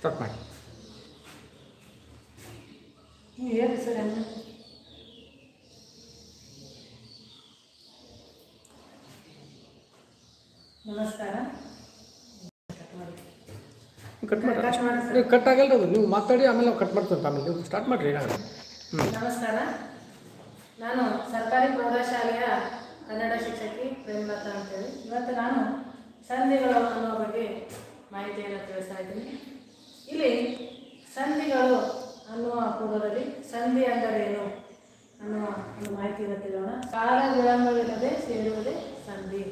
Start ಮಾಡಿ ನೀವು ಹೇಳಿ ಸರ್ ಅಮ್ಮ ನಮಸ್ಕಾರ. ಕಟ್ ಮಾಡಿ. ನೀವು ಕಟ್ ಆಗಲ್ಲ ಅದು. ನೀವು ಮಾತಾಡಿ ಆಮೇಲೆ ನಾವು ಕಟ್ ಮಾಡ್ತೀವಿ ಆಮೇಲೆ. ನೀವು ಸ್ಟಾರ್ಟ್ ಮಾಡಿರಿ ನಾನು ನಮಸ್ಕಾರ. ನಾನು ಸರ್ಕಾರಿ ಪ್ರೌಢಶಾಲೆಯ ಕನ್ನಡ ಶಿಕ್ಷಕಿ ಪ್ರೇಮಲತಾ ಅಂತೇಳಿ. ಇವತ್ತು ನಾನು ಸಂಧಿಗಳು ಅನ್ನೋ ಬಗ್ಗೆ ಮಾಹಿತಿಯನ್ನು ತಿಳಿಸ್ತಾ ಇದ್ದೀನಿ ಇಲ್ಲಿ ಸಂಧಿಗಳು ಅನ್ನುವ ಪೂರ್ವದಲ್ಲಿ ಸಂಧಿ ಎಂದರೇನು ಅನ್ನುವ ಒಂದು ಮಾಹಿತಿಯನ್ನು ತಿಳಿಯೋಣ ಕಾಲ ವಿಳಂಬವಿಲ್ಲದೆ ಸೇರುವುದೇ ಸಂಧಿ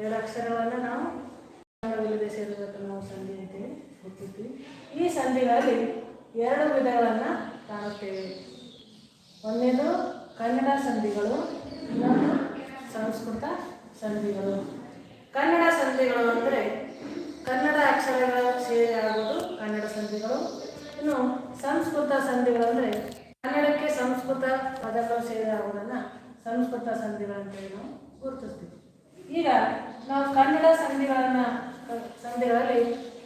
ಎರಡು ಅಕ್ಷರಗಳನ್ನು ನಾವು ಕನ್ನಡವಿಲ್ಲದೆ ಸೇರುವುದಕ್ಕೆ ನಾವು ಸಂಧಿ ಅಂತೇಳಿ ಗೊತ್ತಿದ್ವಿ ಈ ಸಂಧಿಗಳಲ್ಲಿ ಎರಡು ವಿಧಗಳನ್ನು ಕಾಣುತ್ತೇವೆ. ಒಂದೇದು ಕನ್ನಡ ಸಂಧಿಗಳು, ಇನ್ನೊಂದು ಸಂಸ್ಕೃತ ಸಂಧಿಗಳು. ಕನ್ನಡ ಸಂಧಿಗಳು ಅಂದರೆ ಕನ್ನಡ ಅಕ್ಷರಗಳ ಸೇರಿ ಆಗೋದು ಕನ್ನಡ ಸಂಧಿಗಳು. ಇನ್ನು ಸಂಸ್ಕೃತ ಸಂಧಿಗಳು ಅಂದರೆ ಕನ್ನಡಕ್ಕೆ ಸಂಸ್ಕೃತ ಪದಗಳು ಸೇರಿ ಆಗೋದನ್ನು ಸಂಸ್ಕೃತ ಸಂಧಿಗಳು ಅಂತೇಳಿ ನಾವು ಗುರುತಿಸ್ತೀವಿ. ಈಗ ನಾವು ಕನ್ನಡ ಸಂಧಿಗಳನ್ನು, ಸಂಧಿಗಳಲ್ಲಿ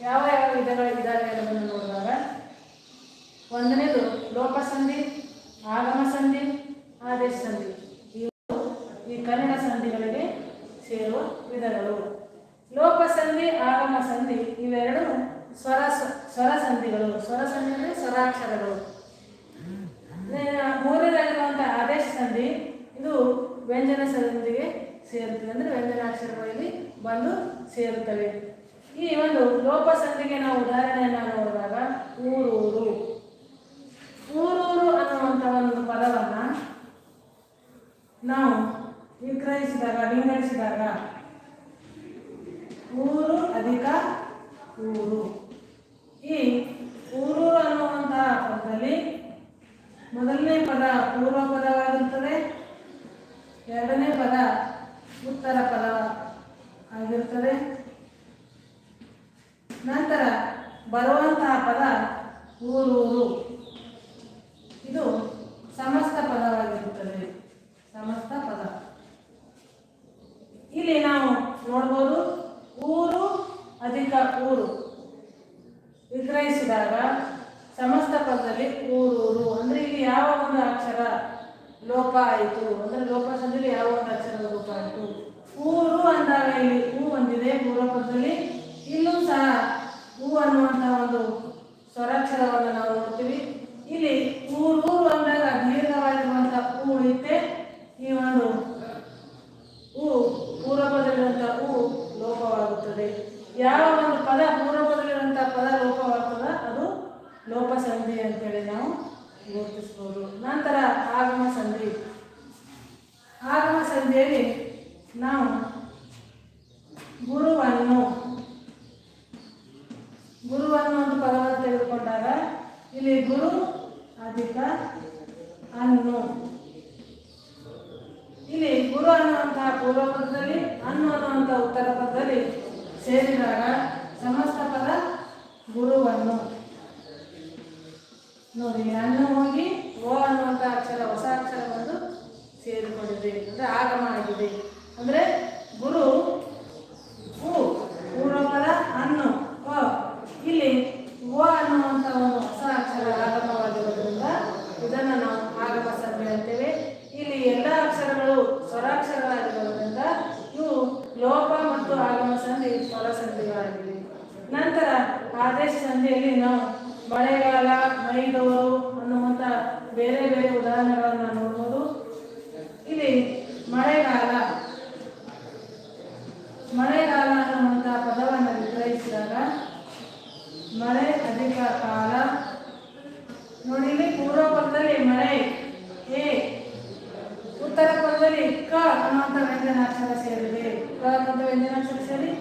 ಯಾವ ಯಾವ ವಿಧಗಳು ಇದ್ದಾವೆ ಅನ್ನೋದನ್ನು ನೋಡಿದಾಗ ಒಂದನೇದು ಲೋಪ ಸಂಧಿ ಆಗಮ ಸಂಧಿ, ಆದೇಶ ಸಂಧಿ. ಇವು ಈ ಕನ್ನಡ ಸಂಧಿಗಳಿಗೆ ಸೇರುವ ವಿಧಗಳು. ಲೋಪ ಸಂಧಿ ಆಗಮ ಸಂಧಿ ಇವೆರಡೂ ಸ್ವರ ಸ್ವರ ಸಂಧಿಗಳು. ಸ್ವರ ಸಂಧಿ ಅಂದರೆ ಸ್ವರಾಕ್ಷರಗಳು. ಮೂರನೇದಾಗಿರುವಂಥ ಆದೇಶ ಸಂಧಿ, ಇದು ವ್ಯಂಜನ ಸಂಧಿಗೆ ಸೇರುತ್ತದೆ ಅಂದರೆ ವ್ಯಂಜನಾಕ್ಷರಗಳಲ್ಲಿ ಬಂದು ಸೇರುತ್ತವೆ ಈ ಒಂದು ಲೋಪ ಸಂಧಿಗೆ ನಾವು ಉದಾಹರಣೆಯನ್ನು ನೋಡಿದಾಗ ಊರೂರು. ಊರೂರು ಅನ್ನುವಂಥ ಒಂದು ಪದವನ್ನು ನಾವು ವಿಕ್ರಯಿಸಿದಾಗ, ವಿಂಗಡಿಸಿದಾಗ ಊರು ಅಧಿಕ ಊರು. ಈ ಊರು ಅನ್ನುವಂತಹ ಪದದಲ್ಲಿ ಮೊದಲನೇ ಪದ ಪೂರ್ವ ಪದವಾಗಿರುತ್ತದೆ ಎರಡನೇ ಪದ ಉತ್ತರ ಪದ ಆಗಿರುತ್ತದೆ ನಂತರ ಬರುವಂತಹ ಪದ ಊರೂರು. ಇದು ಸಮಸ್ತ ಪದವಾಗಿರುತ್ತದೆ. ಸಮಸ್ತ ಪದ. ಇಲ್ಲಿ ನಾವು ನೋಡ್ಬೋದು ಊರು, ಅಧಿಕ ಊರು. ವಿಗ್ರಹಿಸಿದಾಗ ಸಮಸ್ತ ಪದದಲ್ಲಿ ಊರೂರು. ಅಂದ್ರೆ ಇಲ್ಲಿ ಯಾವ ಒಂದು ಅಕ್ಷರ ಲೋಪ ಆಯಿತು. ಅಂದ್ರೆ ಲೋಪ ಸಂಧಿಯಲ್ಲಿ ಯಾವ ಒಂದು ಇಲ್ಲಿ ಹೂ ಬಂದಿದೆ ಪೂರ್ವ ಪದದಲ್ಲಿ ಇಲ್ಲೂ ಸಹ ಹೂ ಅನ್ನುವಂತಹ ಒಂದು ಸ್ವರಾಕ್ಷರವನ್ನು ನಾವು ನೋಡ್ತೀವಿ. ಇಲ್ಲಿ ಊರು ಅಂದಾಗ ದೀರ್ಘವಾಗಿರುವಂತಹ ಹೂ ಉಳಿಯುತ್ತೆ ಈ ಒಂದು ಹೂ ಪೂರ್ವಪದಲ್ಲಿರುವಂತಹ ಹೂ ಲೋಪವಾಗುತ್ತದೆ. ಯಾವ ಒಂದು ಪದ ಪೂರ್ವಪದಲ್ಲಿರುವಂತಹ ಪದ ಲೋಪವಾಗ್ತದ ಅದು ಲೋಪ ಸಂಧಿ ಅಂತೇಳಿ ನಾವು ಗುರುತಿಸ್ಬೋದು. ನಂತರ ಆಗಮ ಸಂಧಿ ಆಗಮ ಸಂಧಿಯಲ್ಲಿ ನಾವು ಗುರುವನ್ನು ಗುರುವನ್ನು ಒಂದು ಪದವನ್ನು ತೆಗೆದುಕೊಂಡಾಗ ಇಲ್ಲಿ ಗುರು ಅಧಿಕ ಅನ್ನು. ಇಲ್ಲಿ ಗುರು ಅನ್ನುವಂತಹ ಪೂರ್ವ ಪದದಲ್ಲಿ ಅನ್ನು ಅನ್ನುವಂತಹ ಉತ್ತರ ಪದದಲ್ಲಿ ಸೇರಿದಾಗ ಸಮಸ್ತ ಪದ ಗುರುವನ್ನು ನೋಡಿ ಅನ್ನು ಹೋಗಿ ಓ ಅನ್ನುವಂಥ ಅಕ್ಷರ ಹೊಸ ಅಕ್ಷರ ಬಂದು ಸೇರಿಕೊಂಡಿದೆ ಅಂದರೆ ಆಗಮ ಆಗಿದೆ ಅಂದರೆ ಗುರು ಹೂ ಪೂರ್ವಪದ ಅನ್ನು ಅ ಇಲ್ಲಿ ಓ ಅನ್ನುವಂಥ ಒಂದು ಹೊಸ ಅಕ್ಷರ ಆಗಮವಾಗಿರೋದ್ರಿಂದ ಇದನ್ನು ನಾವು ಆಗಮ ಸಂಧಿ ಅಂತೇವೆ ಇಲ್ಲಿ ಎಲ್ಲ ಅಕ್ಷರಗಳು ಸ್ವರಾಕ್ಷರಗಳಾಗಿರೋದ್ರಿಂದ ಇವು ಲೋಪ ಮತ್ತು ಆಗಮ ಸಂಧಿ ಸ್ವರ ಸಂಧಿಗಳಾಗಿವೆ ನಂತರ ಆದೇಶ ಸಂಧಿಯಲ್ಲಿ ನಾವು ಮಳೆಗಾಲ ಮೈದವರು ಅನ್ನುವಂಥ ಬೇರೆ ಬೇರೆ ಉದಾಹರಣೆಗಳನ್ನು ನೋಡ್ಬೋದು. ಇಲ್ಲಿ ಮಳೆಗಾಲ ಮಳೆಗಾಲ ಅನ್ನುವಂಥ ಪದವನ್ನು ವಿಗ್ರಹಿಸಿದಾಗ ಮಳೆ ಅಧಿಕ ಕಾಲ. ನೋಡಿ, ಇಲ್ಲಿ ಪೂರ್ವ ಪದದಲ್ಲಿ ಮಳೆ ಎ ಉತ್ತರ ಪದದಲ್ಲಿ ಕ ಅನ್ನುವಂಥ ವ್ಯಂಜನಾಕ್ಷರ ಸೇರಿದೆ. ಕ ಅನ್ನುವಂಥ ವ್ಯಂಜನಾಕ್ಷರ ಸೇರಿ.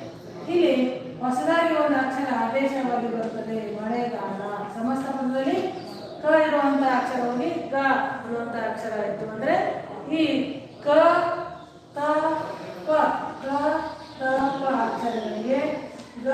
ಇಲ್ಲಿ ಹೊಸದಾಗಿ ಒಂದು ಅಕ್ಷರ ಆದೇಶವಾಗಿ ಬರುತ್ತದೆ ಮಳೆಗಾಲ, ಸಮಸ್ತ ಪದದಲ್ಲಿ ಕ ಇರುವಂತಹ ಅಕ್ಷರ ಹೋಗಿ ಗ ಅನ್ನುವಂಥ ಅಕ್ಷರ ಆಯಿತು. ಅಂದರೆ ಈ ಕ, ತ, ಪ ಕ ತ, ಪ ಅಕ್ಷರಗಳಿಗೆ ಗ